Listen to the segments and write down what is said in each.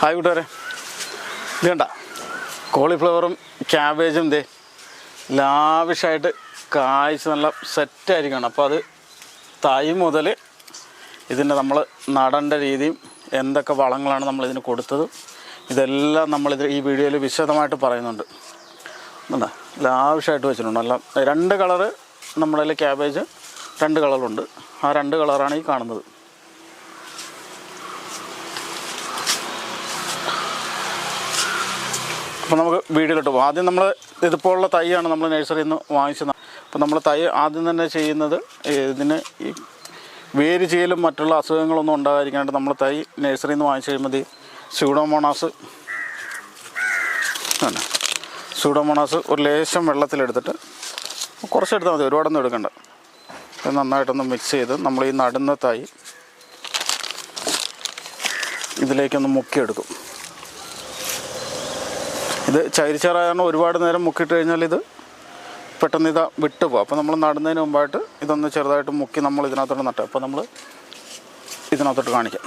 Hi കൂട്ടുകാരെ. കണ്ട കോളിഫ്ലവറും ക്യാബേജും ദേ ലാവിഷായിട്ട് കായ്ച്ച് നല്ല സെറ്റായിരിക്കണം. അപ്പോൾ അത് തൈ മുതൽ ഇതിന്റെ നമ്മൾ നടേണ്ട രീതിയും എന്തൊക്കെ വളങ്ങളാണ് നമ്മൾ ഇതിന് കൊടുത്തത് ഇതെല്ലാം നമ്മളിത് ഈ വീഡിയോയിൽ വിശദമായിട്ട് പറയുന്നുണ്ട്. എന്താ ലാവിഷായിട്ട് വെച്ചിട്ടുണ്ട്. നല്ല രണ്ട് കളറ് നമ്മളതിൽ ക്യാബേജ് രണ്ട് കളറുണ്ട്. ആ രണ്ട് കളറാണ് ഈ കാണുന്നത്. അപ്പോൾ നമുക്ക് വീഡിയോയിലോട്ട് പോകാം ആദ്യം നമ്മൾ ഇതുപോലുള്ള തൈയാണ് നമ്മൾ നഴ്സറിയിൽ നിന്ന് വാങ്ങിച്ചത്. അപ്പോൾ നമ്മൾ തൈ ആദ്യം തന്നെ ചെയ്യുന്നത് ഇതിന് ഈ വേര് ചെയ്യലും മറ്റുള്ള അസുഖങ്ങളൊന്നും ഉണ്ടാകാതിരിക്കാനായിട്ട് നമ്മൾ തൈ നഴ്സറിയിൽ നിന്ന് വാങ്ങിച്ചു കഴിയുമ്പോൾ സ്യൂഡോമോണാസ് ആണ്. സ്യൂഡോമോണാസ് ഒരു ലേശം വെള്ളത്തിലെടുത്തിട്ട് കുറച്ചെടുത്താൽ മതി. ഒരുപാടൊന്നും എടുക്കണ്ട. അത് നന്നായിട്ടൊന്ന് മിക്സ് ചെയ്ത് നമ്മൾ ഈ നടുന്ന തൈ ഇതിലേക്കൊന്ന് മുക്കിയെടുക്കും. ഇത് ചരിച്ചാറാണ് ഒരുപാട് നേരം മുക്കിയിട്ട് കഴിഞ്ഞാൽ ഇത് പെട്ടെന്ന് ഇതാ വിട്ടു പോകും അപ്പോൾ നമ്മൾ നടുന്നതിന് മുമ്പായിട്ട് ഇതൊന്ന് ചെറുതായിട്ട് മുക്കി നമ്മൾ ഇതിനകത്തോട്ട് നട്ടു. അപ്പോൾ നമ്മൾ ഇതിനകത്തോട്ട് കാണിക്കാം.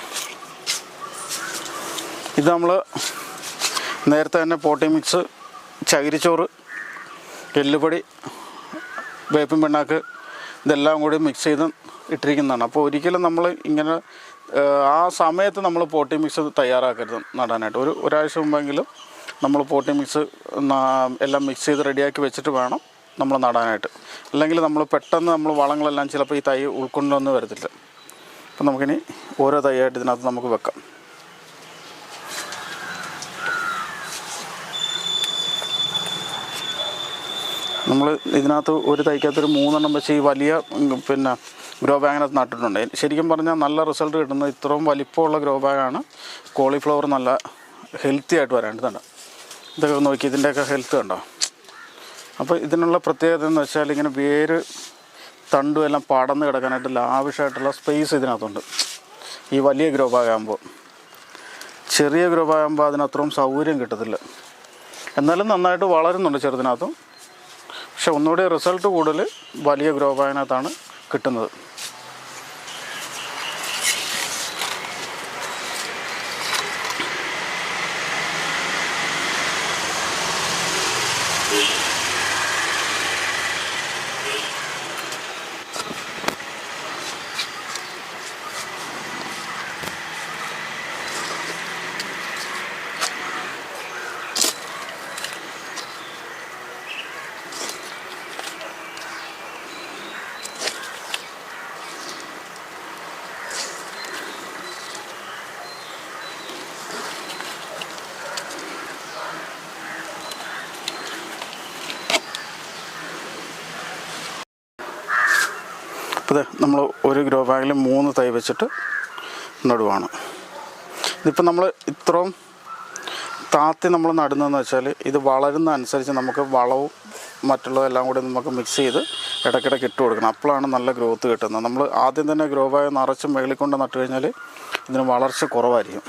ഇത് നമ്മൾ നേരത്തെ തന്നെ പോട്ടി മിക്സ് ചകിരിച്ചോറ് എല്ലുപൊടി വേപ്പും പിണ്ണാക്ക് ഇതെല്ലാം കൂടി മിക്സ് ചെയ്ത് ഇട്ടിരിക്കുന്നതാണ്. അപ്പോൾ ഒരിക്കലും നമ്മൾ ഇങ്ങനെ ആ സമയത്ത് നമ്മൾ പോട്ടി മിക്സ് തയ്യാറാക്കരുത് നടാനായിട്ട്. ഒരു ഒരാഴ്ച മുമ്പെങ്കിലും നമ്മൾ പോട്ടി മിക്സ് എല്ലാം മിക്സ് ചെയ്ത് റെഡിയാക്കി വെച്ചിട്ട് വേണം നമ്മൾ നടാനായിട്ട്. അല്ലെങ്കിൽ നമ്മൾ പെട്ടെന്ന് നമ്മൾ വളങ്ങളെല്ലാം ചിലപ്പോൾ ഈ തൈ ഉൾക്കൊണ്ടൊന്നും വരത്തില്ല. അപ്പം നമുക്കിനി ഓരോ തൈയായിട്ട് ഇതിനകത്ത് നമുക്ക് വെക്കാം. നമ്മൾ ഇതിനകത്ത് ഒരു തൈക്കകത്ത് ഒരു മൂന്നെണ്ണം വെച്ച് ഈ വലിയ പിന്നെ ഗ്രോ ബാഗിനകത്ത് നട്ടിട്ടുണ്ട്. ശരിക്കും പറഞ്ഞാൽ നല്ല റിസൾട്ട് കിട്ടുന്നത് ഇത്രയും വലിപ്പമുള്ള ഗ്രോ ബാഗാണ്. കോളിഫ്ലവർ നല്ല ഹെൽത്തി ആയിട്ട് വരാണ്ട് വരേണ്ടതുണ്ട് ഇതൊക്കെ നോക്കി. ഇതിന്റെയൊക്കെ ഹെൽത്ത് കണ്ടോ? അപ്പോൾ ഇതിനുള്ള പ്രത്യേകത എന്ന് വെച്ചാൽ ഇങ്ങനെ വേര് തണ്ടും എല്ലാം പടന്ന് കിടക്കാനായിട്ട് ലാവിഷായിട്ടുള്ള സ്പേസ് ഇതിനകത്തുണ്ട്. ഈ വലിയ ഗ്രോ ബാഗാകുമ്പോൾ ചെറിയ ഗ്രോ ബാഗാകുമ്പോൾ അതിനത്രയും സൗകര്യം കിട്ടത്തില്ല. എന്നാലും നന്നായിട്ട് വളരുന്നുണ്ട് ചെറുതിനകത്തും. പക്ഷെ ഒന്നുകൂടി റിസൾട്ട് കൂടുതൽ വലിയ ഗ്രോ ബാഗിനകത്താണ് കിട്ടുന്നത്. അപ്പോൾ ഇത് നമ്മൾ ഒരു ഗ്രോ ബാഗിൽ മൂന്ന് തൈ വെച്ചിട്ട് നടുവാണ്. ഇതിപ്പോൾ നമ്മൾ ഇത്രയും താത്തി നമ്മൾ നടുന്നതെന്ന് വെച്ചാൽ ഇത് വളരുന്ന അനുസരിച്ച് നമുക്ക് വളവും മറ്റുള്ളതെല്ലാം കൂടി നമുക്ക് മിക്സ് ചെയ്ത് ഇടയ്ക്കിടയ്ക്ക് ഇട്ട് കൊടുക്കണം. അപ്പോഴാണ് നല്ല ഗ്രോത്ത് കിട്ടുന്നത്. നമ്മൾ ആദ്യം തന്നെ ഗ്രോ ബാഗ് നിറച്ച് മേളിൽ കൊണ്ട് നട്ട് കഴിഞ്ഞാൽ ഇതിന് വളർച്ച കുറവായിരിക്കും.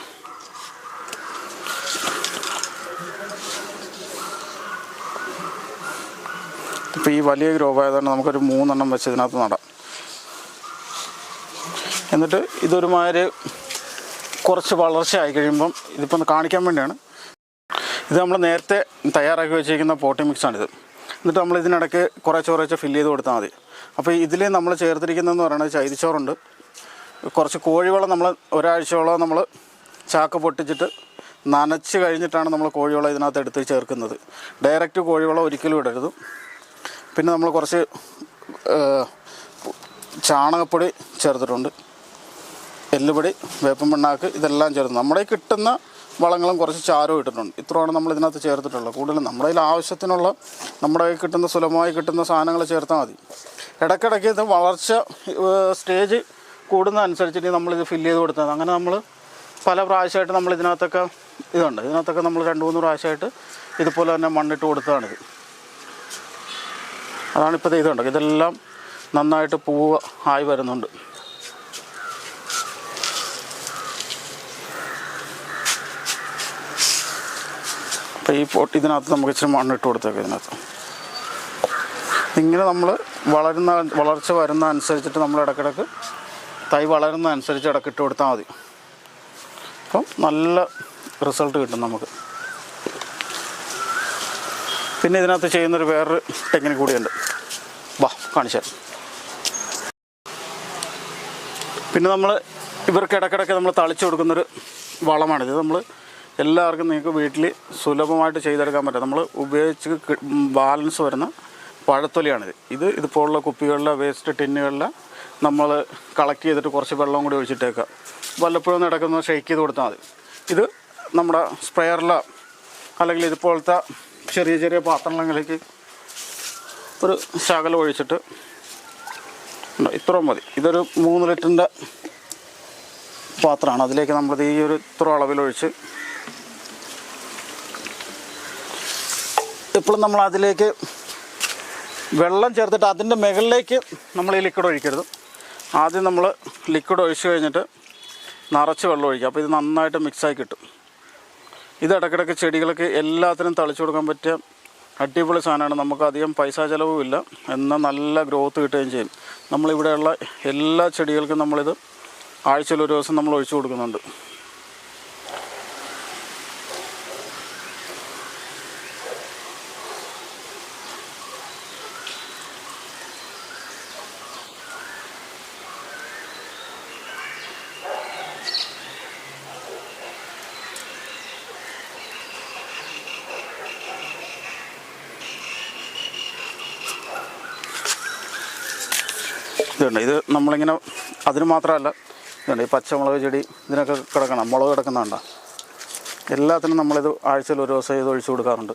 ഇപ്പോൾ ഈ വലിയ ഗ്രോ ബാഗ് തന്നെ നമുക്കൊരു മൂന്നെണ്ണം വെച്ച് ഇതിനകത്ത് നടാം. എന്നിട്ട് ഇതൊരുമാതിരി കുറച്ച് വളർച്ച ആയി കഴിയുമ്പം ഇതിപ്പോൾ ഒന്ന് കാണിക്കാൻ വേണ്ടിയാണ്. ഇത് നമ്മൾ നേരത്തെ തയ്യാറാക്കി വെച്ചിരിക്കുന്ന പോട്ടി മിക്സാണിത് എന്നിട്ട് നമ്മൾ ഇതിനിടയ്ക്ക് കുറേശ്ശെ കുറേശ്ശെ ഫില്ല് ചെയ്ത് കൊടുത്താൽ മതി. അപ്പോൾ ഇതിൽ നമ്മൾ ചേർത്തിരിക്കുന്നതെന്ന് പറയുന്നത് ചൈതിച്ചോറുണ്ട്. കുറച്ച് കോഴിവളം നമ്മൾ ഒരാഴ്ചയോളം നമ്മൾ ചാക്ക് പൊട്ടിച്ചിട്ട് നനച്ച് കഴിഞ്ഞിട്ടാണ് നമ്മൾ കോഴിവളം ഇതിനകത്ത് എടുത്ത് ചേർക്കുന്നത്. ഡയറക്റ്റ് കോഴിവളം ഒരിക്കലും ഇടരുത്. പിന്നെ നമ്മൾ കുറച്ച് ചാണകപ്പൊടി ചേർത്തിട്ടുണ്ട്. എല്ലുപൊടി വേപ്പം പിണ്ണാക്ക് ഇതെല്ലാം ചേർത്ത് നമ്മുടെ കിട്ടുന്ന വളങ്ങളും കുറച്ച് ചാരവും ഇട്ടിട്ടുണ്ട്. ഇത്രയാണ് നമ്മൾ ഇതിനകത്ത് ചേർത്തിട്ടുള്ളത്. കൂടുതലും നമ്മുടെ കയ്യിൽ ആവശ്യത്തിനുള്ള നമ്മുടെ കയ്യിൽ കിട്ടുന്ന സുലഭമായി കിട്ടുന്ന സാധനങ്ങൾ ചേർത്താൽ മതി. ഇടയ്ക്കിടയ്ക്ക് ഇത് വളർച്ച സ്റ്റേജ് കൂടുന്ന അനുസരിച്ചിട്ട് നമ്മളിത് ഫില്ല് ചെയ്ത് കൊടുത്തത് അങ്ങനെ നമ്മൾ പല പ്രാവശ്യമായിട്ട് നമ്മൾ ഇതിനകത്തൊക്കെ ഇതുണ്ട്. ഇതിനകത്തൊക്കെ നമ്മൾ രണ്ട് മൂന്ന് പ്രാവശ്യമായിട്ട് ഇതുപോലെ തന്നെ മണ്ണിട്ട് കൊടുത്തതാണിത് അതാണ് ഇപ്പോൾ ഇതുണ്ട്. ഇതെല്ലാം നന്നായിട്ട് പൂവ് ആയി വരുന്നുണ്ട്. അപ്പോൾ ഈ പോട്ട് ഇതിനകത്ത് നമുക്ക് ഇച്ചിരി മണ്ണിട്ട് കൊടുത്തേക്ക് ഇതിനകത്ത്. ഇങ്ങനെ നമ്മൾ വളരുന്ന വളർച്ച വരുന്ന അനുസരിച്ചിട്ട് നമ്മൾ ഇടയ്ക്കിടയ്ക്ക് തൈ വളരുന്ന അനുസരിച്ച് ഇടയ്ക്കിട്ട് കൊടുത്താൽ മതി. അപ്പം നല്ല റിസൾട്ട് കിട്ടും നമുക്ക്. പിന്നെ ഇതിനകത്ത് ചെയ്യുന്നൊരു വേറൊരു ടെക്നിക്ക് കൂടിയുണ്ട്. വാ കാണിച്ചാൽ പിന്നെ നമ്മൾ ഇവർക്ക് ഇടയ്ക്കിടയ്ക്ക് നമ്മൾ തളിച്ചു കൊടുക്കുന്നൊരു വളമാണിത്. നമ്മൾ എല്ലാവർക്കും നിങ്ങൾക്ക് വീട്ടിൽ സുലഭമായിട്ട് ചെയ്തെടുക്കാൻ പറ്റും. നമ്മൾ ഉപയോഗിച്ച് ബാലൻസ് വരുന്ന പഴത്തൊലിയാണിത്. ഇത് ഇതുപോലുള്ള കുപ്പികളിലെ വേസ്റ്റ് ടിന്നുകളിലെ നമ്മൾ കളക്ട് ചെയ്തിട്ട് കുറച്ച് വെള്ളം കൂടി ഒഴിച്ചിട്ടേക്കുക. വല്ലപ്പോഴും നടക്കുന്ന ഷെയ്ക്ക് ചെയ്ത് കൊടുത്താൽ മതി. ഇത് നമ്മുടെ സ്പ്രെയറിലോ അല്ലെങ്കിൽ ഇതുപോലത്തെ ചെറിയ ചെറിയ പാത്രങ്ങളിലേക്ക് ഒരു ശകലം ഒഴിച്ചിട്ട്. ഇത്രയും മതി. ഇതൊരു മൂന്ന് ലിറ്ററിന്റെ പാത്രമാണ്. അതിലേക്ക് നമ്മളിത് ഈ ഒരു ഇത്ര അളവിലൊഴിച്ച് ഇപ്പോഴും നമ്മൾ അതിലേക്ക് വെള്ളം ചേർത്തിട്ട് അതിന്റെ മുകളിലേക്ക് നമ്മൾ ഈ ലിക്വിഡ് ഒഴിക്കരുത്. ആദ്യം നമ്മൾ ലിക്വിഡ് ഒഴിച്ച് കഴിഞ്ഞിട്ട് നിറച്ച് വെള്ളം ഒഴിക്കുക. അപ്പോൾ ഇത് നന്നായിട്ട് മിക്സായി കിട്ടും. ഇത് ഇടയ്ക്കിടയ്ക്ക് ചെടികൾക്ക് എല്ലാത്തിനും തളിച്ചു കൊടുക്കാൻ പറ്റിയ അടിപൊളി സാധനമാണ്. നമുക്ക് അധികം പൈസ ചിലവും ഇല്ല. എന്നാൽ നല്ല ഗ്രോത്ത് കിട്ടുകയും ചെയ്യും. നമ്മളിവിടെയുള്ള എല്ലാ ചെടികൾക്കും നമ്മളിത് ആഴ്ചയിൽ ഒരു ദിവസം നമ്മൾ ഒഴിച്ചു കൊടുക്കുന്നുണ്ട്. ഇതുണ്ട്. ഇത് നമ്മളിങ്ങനെ അതിന് മാത്രമല്ല ഇതുണ്ട്. ഈ പച്ചമുളക് ചെടി ഇതിനൊക്കെ കിടക്കണം. മുളക് കിടക്കുന്നുണ്ടോ എല്ലാത്തിനും നമ്മളിത് ആഴ്ചയിൽ ഒരു ദിവസം ഇത് ഒഴിച്ചു കൊടുക്കാറുണ്ട്.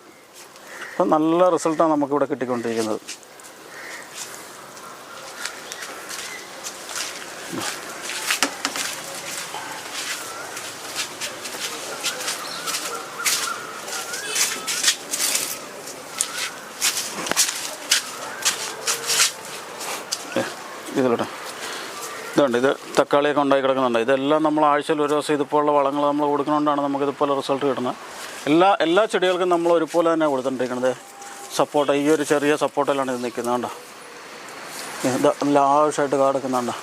അപ്പം നല്ല റിസൾട്ടാണ് നമുക്കിവിടെ കിട്ടിക്കൊണ്ടിരിക്കുന്നത്. ഇതിലോട്ടെ ഇതുണ്ട്. ഇത് തക്കാളിയൊക്കെ ഉണ്ടായി കിടക്കുന്നുണ്ട്. ഇതെല്ലാം നമ്മൾ ആഴ്ചയിൽ ഒരു ദിവസം ഇതുപോലുള്ള വളങ്ങൾ നമ്മൾ കൊടുക്കുന്നതുകൊണ്ടാണ് നമുക്ക് ഇതുപോലെ റിസൾട്ട് കിട്ടുന്നത്. എല്ലാ എല്ലാ ചെടികൾക്കും നമ്മൾ ഒരുപോലെ തന്നെ കൊടുത്തുകൊണ്ടിരിക്കുന്നത് സപ്പോർട്ട് ഈ ഒരു ചെറിയ സപ്പോർട്ടിലാണ് ഇത് നിൽക്കുന്നത് കണ്ടോ? ഇത് ലാവശ്യമായിട്ട് കാടെക്കുന്നുണ്ടോ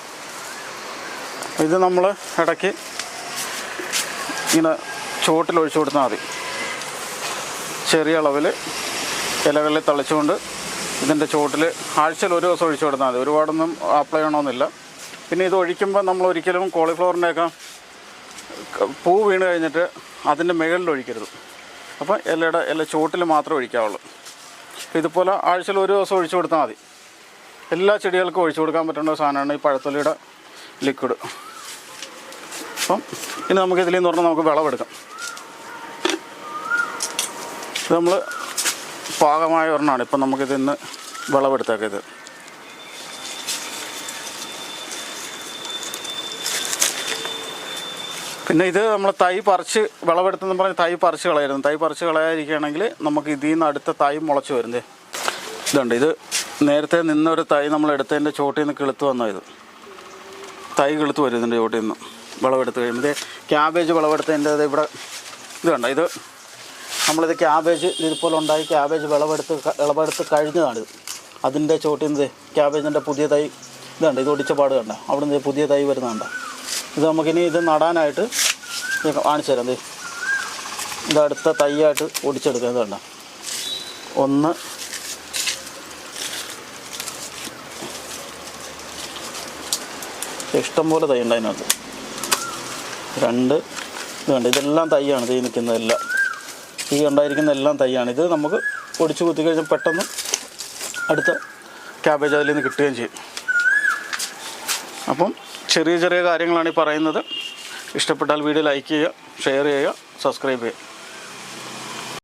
ഇത് നമ്മൾ ഇടയ്ക്ക് ഇങ്ങനെ ചുവട്ടിൽ ഒഴിച്ചു കൊടുത്താൽ മതി. ചെറിയ അളവിൽ ഇലകളിൽ തളിച്ചുകൊണ്ട് ഇതിന്റെ ചുവട്ടിൽ ആഴ്ചയിൽ ഒരു ദിവസം ഒഴിച്ചു കൊടുത്താൽ മതി. ഒരുപാടൊന്നും അപ്ലൈ ചെയ്യണമെന്നില്ല. പിന്നെ ഇത് ഒഴിക്കുമ്പോൾ നമ്മൾ ഒരിക്കലും കോളിഫ്ലവറിന്റെയൊക്കെ പൂ വീണ് കഴിഞ്ഞിട്ട് അതിന്റെ മുകളിൽ ഒഴിക്കരുത്. അപ്പോൾ ഇലയുടെ ഇല ചുവട്ടിൽ മാത്രമേ ഒഴിക്കാവുള്ളൂ. ഇതുപോലെ ആഴ്ചയിൽ ഒരു ദിവസം ഒഴിച്ചു കൊടുത്താൽ മതി. എല്ലാ ചെടികൾക്കും ഒഴിച്ചു കൊടുക്കാൻ പറ്റേണ്ട സാധനമാണ് ഈ പഴത്തൊലിയുടെ ലിക്വിഡ് അപ്പം ഇനി നമുക്ക് ഇതിൽ നിന്ന് പറഞ്ഞാൽ നമുക്ക് വിളവെടുക്കാം. നമ്മൾ പാകമായ ഒരെണ്ണമാണ്. ഇപ്പം നമുക്കിത് ഇന്ന് വിളവെടുത്തേക്കത് പിന്നെ ഇത് നമ്മൾ തൈ പറിച്ച് വിളവെടുത്തെന്ന് പറഞ്ഞ് തൈ പറിച്ച് കളയരുത്. തൈ പറിച്ച് കളയാതിരിക്കുകയാണെങ്കിൽ നമുക്ക് ഇതിൽ നിന്ന് അടുത്ത തൈ മുളച്ച് വരുന്നേ. ഇതുണ്ട്. ഇത് നേരത്തെ നിന്നൊരു തൈ നമ്മൾ എടുത്തതിന്റെ ചോട്ടിൽ നിന്ന് കിളുത്ത് വന്ന ഇത്. തൈ കിളുത്ത് വരും ഇതിന്റെ ചോട്ടിൽ നിന്ന് വിളവെടുത്ത് കഴിയുമ്പോൾ ക്യാബേജ് വിളവെടുത്തതിന്റെ ഇവിടെ ഇത് കണ്ട ഇത് നമ്മളിത് ക്യാബേജ് ഇതുപോലെ ഉണ്ടായി ക്യാബേജ് വിളവെടുത്ത് വിളവെടുത്ത് കഴിഞ്ഞതാണ്. അതിന്റെ ചോട്ടിൽ നിന്ന് ക്യാബേജിന്റെ പുതിയ തൈ ഇതുണ്ട് ഇത് ഒടിച്ച പാട് കണ്ട. അവിടെ നിന്ന് പുതിയ തൈ വരുന്നുണ്ട് ഇത് നമുക്കിനി ഇത് നടാനായിട്ട് കാണിച്ചു തരാം. ഇത് അടുത്ത തൈയായിട്ട് ഒടിച്ചെടുക്കുക ഇത് കണ്ട. ഒന്ന് ഇഷ്ടംപോലെ തൈ ഉണ്ട് അതിനകത്ത്. രണ്ട് ഇതുണ്ട് ഇതെല്ലാം തൈയാണ് തീ നിൽക്കുന്നതെല്ലാം ഈ ഉണ്ടായിരിക്കുന്ന എല്ലാം തൈയാണ്. ഇത് നമുക്ക് ഒടിച്ച് കുത്തി കഴിഞ്ഞാൽ പെട്ടെന്ന് അടുത്ത ക്യാബേജ് അതിൽ നിന്ന് കിട്ടുകയും ചെയ്യും. അപ്പം ചെറിയ ചെറിയ കാര്യങ്ങളാണ് ഈ പറയുന്നത്. ഇഷ്ടപ്പെട്ടാൽ വീഡിയോ ലൈക്ക് ചെയ്യുക ഷെയർ ചെയ്യുക സബ്സ്ക്രൈബ് ചെയ്യുക.